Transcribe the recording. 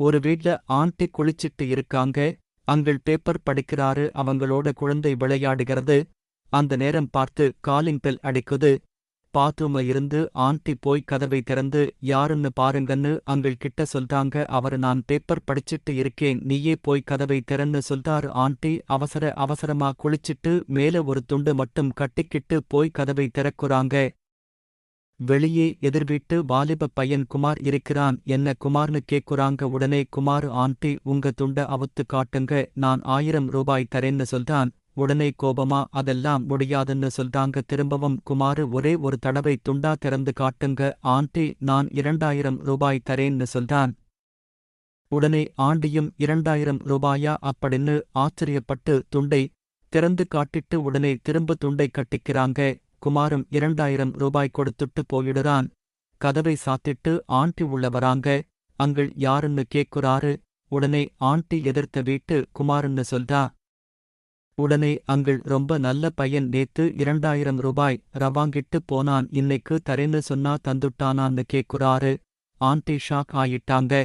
ஒரு வீட்ல ஆண்டி குளிச்சிட்டு இருக்காங்க. அங்கள் பேப்பர் படிக்கிறாரு. அவங்களோட குழந்தை விளையாடுகிறது. அந்த நேரம் பார்த்து காலிங் பெல் அடிக்குது. பாத்ரூம்ல இருந்து ஆண்டி போய் கதவை திறந்து யாருன்னு பாருங்கன்னு அங்கள் கிட்ட சொல்றாங்க. அவரு நான் பேப்பர் படிச்சிட்டு இருக்கேன். நீயே போய் கதவை திறன்னு சொல்றாரு ஆண்டி. அவசர அவசரமா குளிச்சிட்டு மேல ஒரு துண்டு மட்டும் கட்டிக்கிட்டு போய் கதவை திறக்குறாங்க. வெளியே எதிர்வீட்டு வாலிப பையன் குமார் இருக்கிறான் என்ன குமார்னு கேக்குறாங்க உடனே குமார் ஆண்டி உங்க துண்ட அவுத்து காட்டுங்க நான் ஆயிரம் ரூபாய் தரேன்னு சொல்றான். உடனே கோபமா அதெல்லாம் முடியாதுன்னு சொல்றாங்க. திரும்பவும் குமாரு ஒரே ஒரு தடவை துண்டா திறந்து காட்டுங்க ஆண்டி நான் இரண்டாயிரம் ரூபாய் தரேன்னு சொல்றான். உடனே ஆண்டியும் இரண்டாயிரம் ரூபாயா? அப்படின்னு ஆச்சரியப்பட்டு துண்டை திறந்து காட்டிட்டு உடனே திரும்ப துண்டை கட்டிக்கிறாங்க. குமாரும் இரண்டாயிரம் ரூபாய் கொடுத்துட்டு போயிடுறான். கதவை சாத்திட்டு ஆண்டி உள்ள வராங்க. அங்கள் யாருன்னு கேக்குறாரு. உடனே ஆண்டி எதிர்த்த வீட்டு குமாருன்னு சொல்றா. உடனே அங்கள் ரொம்ப நல்ல பையன் நேத்து இரண்டாயிரம் ரூபாய் ரவாங்கிட்டு போனான். இன்னைக்கு தரேன்னு சொன்னா தந்துட்டானான்னு கேக்குறாரு. ஆண்டி ஷாக் ஆயிட்டாங்க.